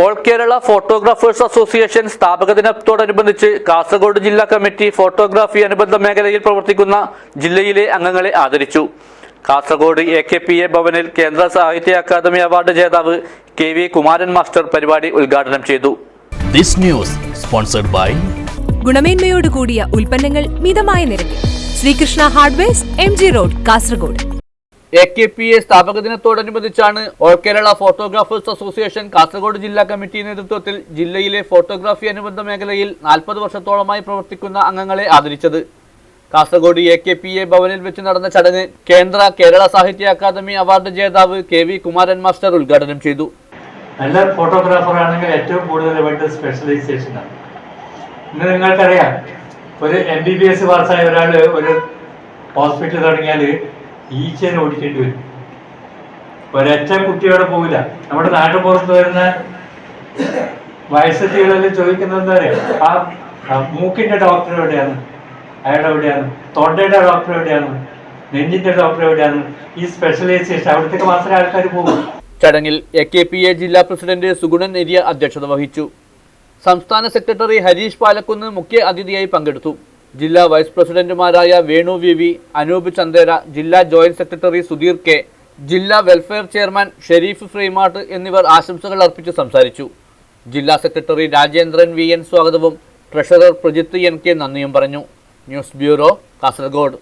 All Kerala photographers association സ്ഥാപക ദിനത്തോടനുബന്ധിച്ച് കാസർഗോഡ് ജില്ലാ കമ്മിറ്റി ഫോട്ടോഗ്രാഫി അനുബന്ധ മേഖലയിൽ പ്രവർത്തിക്കുന്ന ജില്ലയിലെ അംഗങ്ങളെ ആദരിച്ചു. Kasaragod A K P A ഭവനിൽ കേന്ദ്ര സാഹിത്യ അക്കാദമി അവാർഡ് ജേതാവ് കെ വി കുമാരൻ മാസ്റ്റർ പരിപാടി ഉദ്ഘാടനം ചെയ്തു. ദിസ് ന്യൂസ് സ്പോൺസർഡ് ബൈ ഗുണമേന്മയോട് കൂടിയ ഉൽപ്പന്നങ്ങൾ മിതമായ നിരക്കിൽ. Sreekrishna hardware M G road Kasaragod. A K P A സ്ഥാപക ദിനത്തോടനുബന്ധിച്ചാണ് all Kerala photographers association Kasaragod ജില്ലാ കമ്മിറ്റി നേതൃത്വത്തിൽ ജില്ലയിലെ ഫോട്ടോഗ്രാഫി അനുബന്ധ മേഖലയിൽ നാൽപ്പത് വർഷത്തോളമായി പ്രവർത്തിക്കുന്ന അംഗങ്ങളെ ആദരിച്ചത്. Kasaragod A K P A ഭവനിൽ വെച്ച് നടന്ന ചടങ്ങ് കേന്ദ്ര കേരള സാഹിത്യ അക്കാദമി അവാർഡ് ജേതാവ് കെ വി കുമാരൻ മാസ്റ്റർ ഉദ്ഘാടനം ചെയ്തു. നല്ല ഫോട്ടോഗ്രാഫർ ആണെങ്കിൽ ഏറ്റവും കൂടുതൽ വേണ്ടത് സ്പെഷ്യലൈസേഷനാണ് ഇന്ന് നിങ്ങൾക്കറിയാം ഒരു എം ബി ബി എസ് പാസ്സായ ഒരാൾ ഒരു ഹോസ്പിറ്റൽ തുടങ്ങിയാൽ ഈച്ചേനെ ഓടിക്കേണ്ടി വരും. ഒരൊറ്റ കുട്ടിയോടെ പോവില്ല. നമ്മുടെ നാട്ടുപുറത്ത് വരുന്ന വയസ്സെത്തികളെല്ലാം ചോദിക്കുന്നത് എന്താ പറയുക ആ ആ മൂക്കിന്റെ ഡോക്ടർ എവിടെയാണ്? അയാൾ എവിടെയാണ്? തൊണ്ടയുടെ ഡോക്ടർ എവിടെയാണ്? നെഞ്ചിന്റെ ഡോക്ടർ എവിടെയാണ്? ഈ സ്പെഷ്യലൈസേഷൻ അവിടത്തേക്ക് മാത്രമേ ആൾക്കാർ പോകും. ചടങ്ങിൽ എ കെ പി എ ജില്ലാ പ്രസിഡന്റ് സുഗുണൻ നെരിയ അധ്യക്ഷത വഹിച്ചു. സംസ്ഥാന സെക്രട്ടറി ഹരീഷ് പാലക്കുന്ന് മുഖ്യ അതിഥിയായി പങ്കെടുത്തു. ജില്ലാ വൈസ് പ്രസിഡന്റുമാരായ വേണു വി വി അനൂപ് ചന്ദേര ജില്ലാ ജോയിന്റ് സെക്രട്ടറി സുധീർ കെ ജില്ലാ വെൽഫെയർ ചെയർമാൻ ഷെരീഫ് ഫ്രീമാട്ട് എന്നിവർ ആശംസകൾ അർപ്പിച്ച് സംസാരിച്ചു. ജില്ലാ സെക്രട്ടറി രാജേന്ദ്രൻ വി എൻ സ്വാഗതവും ട്രഷറർ പ്രജിത്ത് എൻ കെ നന്ദിയും പറഞ്ഞു. News bureau Kasaragod.